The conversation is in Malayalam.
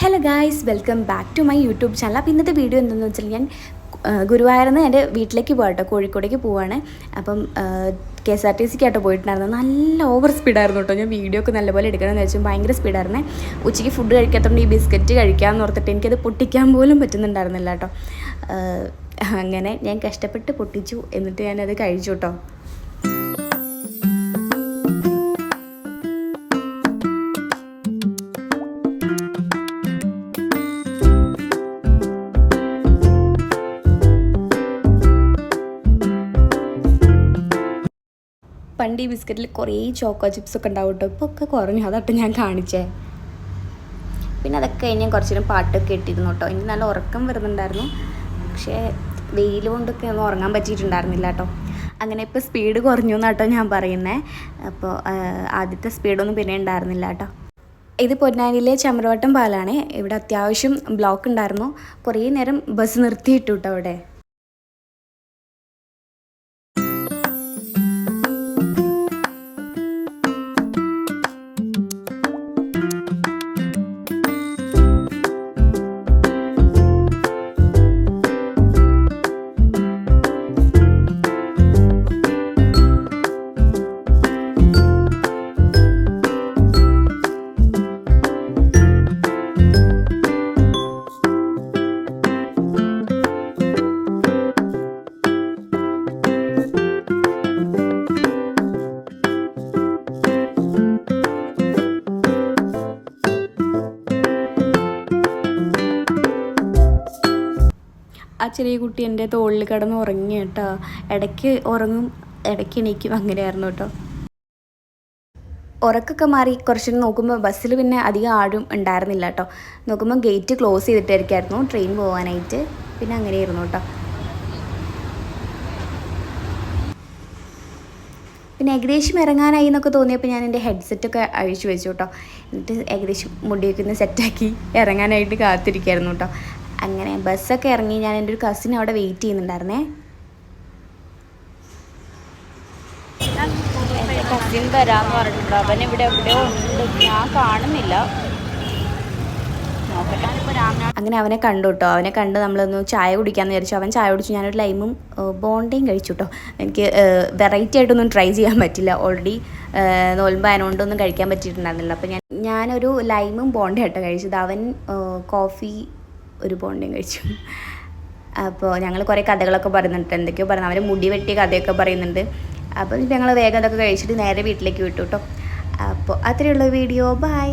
Hello guys welcome back to my YouTube channel അപ്പോൾ ഇന്നത്തെ വീഡിയോ എന്താണെന്ന് വെച്ചാൽ ഞാൻ ഗുരുവായൂർന്ന് എന്റെ വീട്ടിലേക്ക് പോകട്ടോ കോഴിക്കോടേക്ക് പോവാണ്. അപ്പം കെ എസ് ആർ ടി സിക്ക് ആട്ടോ പോയിട്ടുണ്ടായിരുന്നു. നല്ല ഓവർ സ്പീഡായിരുന്നു കേട്ടോ. ഞാൻ വീഡിയോ ഒക്കെ നല്ലപോലെ എടുക്കണമെന്ന് വെച്ചാൽ ഭയങ്കര സ്പീഡായിരുന്നേ ഉച്ചയ്ക്ക് ഫുഡ് കഴിക്കാത്തതുകൊണ്ട് ഈ ബിസ്ക്കറ്റ് കഴിക്കാമെന്ന് ഓർത്തിട്ട് എനിക്കത് പൊട്ടിക്കാൻ പോലും പറ്റുന്നുണ്ടായിരുന്നില്ല കേട്ടോ. അങ്ങനെ ഞാൻ കഷ്ടപ്പെട്ട് പൊട്ടിച്ചു. എന്നിട്ട് ഞാനത് കഴിച്ചു കേട്ടോ. പണ്ട് ഈ ബിസ്ക്കറ്റിൽ കുറേ ചോക്കോ ചിപ്സ് ഒക്കെ ഉണ്ടാവും കേട്ടോ ഇപ്പോൾ ഒക്കെ കുറഞ്ഞു. അതട്ട് ഞാൻ കാണിച്ചേ. പിന്നെ അതൊക്കെ കഴിഞ്ഞ് ഞാൻ കുറച്ചു നേരം പാട്ടൊക്കെ ഇട്ടിരുന്നു കേട്ടോ എനിക്ക് നല്ല ഉറക്കം വരുന്നുണ്ടായിരുന്നു. പക്ഷേ വെയിൽ കൊണ്ടൊക്കെ ഒന്നും ഉറങ്ങാൻ പറ്റിയിട്ടുണ്ടായിരുന്നില്ല കേട്ടോ അങ്ങനെ ഇപ്പോൾ സ്പീഡ് കുറഞ്ഞു എന്നാട്ടോ ഞാൻ പറയുന്നത് അപ്പോൾ ആദ്യത്തെ സ്പീഡൊന്നും പിന്നെ ഉണ്ടായിരുന്നില്ല കേട്ടോ ഇത് പൊന്നാനിയിലെ ചമരവട്ടം പാലാണ്. ഇവിടെ അത്യാവശ്യം ബ്ലോക്ക് ഉണ്ടായിരുന്നു. കുറേ നേരം ബസ് നിർത്തിയിട്ടു കേട്ടോ അവിടെ. ആ ചെറിയ കുട്ടി എന്റെ തോളിൽ കിടന്ന് ഉറങ്ങി കേട്ടോ. ഇടയ്ക്ക് ഉറങ്ങും ഇടയ്ക്ക് എണീക്കും. അങ്ങനെയായിരുന്നു കേട്ടോ. ഉറക്കൊക്കെ മാറി കുറച്ച് നോക്കുമ്പോൾ ബസ്സിൽ പിന്നെ അധികം ആരും ഉണ്ടായിരുന്നില്ല കേട്ടോ. നോക്കുമ്പോൾ ഗേറ്റ് ക്ലോസ് ചെയ്തിട്ടായിരിക്കായിരുന്നു ട്രെയിൻ പോകാനായിട്ട് പിന്നെ അങ്ങനെയായിരുന്നു കേട്ടോ. പിന്നെ ഏകദേശം ഇറങ്ങാനായി എന്നൊക്കെ തോന്നിയപ്പോൾ ഞാൻ എന്റെ ഹെഡ്സെറ്റൊക്കെ അഴിച്ചു വെച്ചു കേട്ടോ. എന്നിട്ട് ഏകദേശം മുടിയൊക്കെ ഒന്ന് സെറ്റാക്കി ഇറങ്ങാനായിട്ട് കാത്തിരിക്കായിരുന്നു കേട്ടോ. അങ്ങനെ ബസ്സൊക്കെ ഇറങ്ങി ഞാൻ എന്റെ ഒരു കസിൻ അവിടെ വെയിറ്റ് ചെയ്യുന്നുണ്ടായിരുന്നേ. എന്റെ കസിൻ വരാന്ന് പറഞ്ഞിട്ടുണ്ട്. അവൻ ഇവിടെ എവിടെയോ ഉണ്ട്. ഞാൻ കാണുന്നില്ല. അങ്ങനെ അവനെ കണ്ടു കേട്ടോ അവനെ കണ്ട് നമ്മളൊന്ന് ചായ കുടിക്കാമെന്ന് വിചാരിച്ചു. അവൻ ചായ കുടിച്ചു. ഞാനൊരു ലൈമും ബോണ്ടയും കഴിച്ചു കേട്ടോ എനിക്ക് വെറൈറ്റി ആയിട്ടൊന്നും ട്രൈ ചെയ്യാൻ പറ്റില്ല. ഓൾറെഡി നോൽമ്പായതുകൊണ്ടൊന്നും കഴിക്കാൻ പറ്റിയിട്ടുണ്ടായിരുന്നില്ല. അപ്പോൾ ഞാൻ ഞാനൊരു ലൈമും ബോണ്ടയും കേട്ടോ കഴിച്ചത്. അവൻ കോഫി ഒരു ബോണ്ടിങ് കഴിച്ചു. അപ്പോൾ ഞങ്ങൾ കുറേ കഥകളൊക്കെ പറയുന്നുണ്ട്. എന്തൊക്കെയോ പറഞ്ഞു അവർ മുടി വെട്ടിയ കഥയൊക്കെ പറയുന്നുണ്ട്. അപ്പോൾ ഞങ്ങൾ വേഗം അതൊക്കെ കഴിച്ചിട്ട് നേരെ വീട്ടിലേക്ക് വിട്ടു കേട്ടോ അപ്പോൾ അത്രയുള്ള വീഡിയോ. ബൈ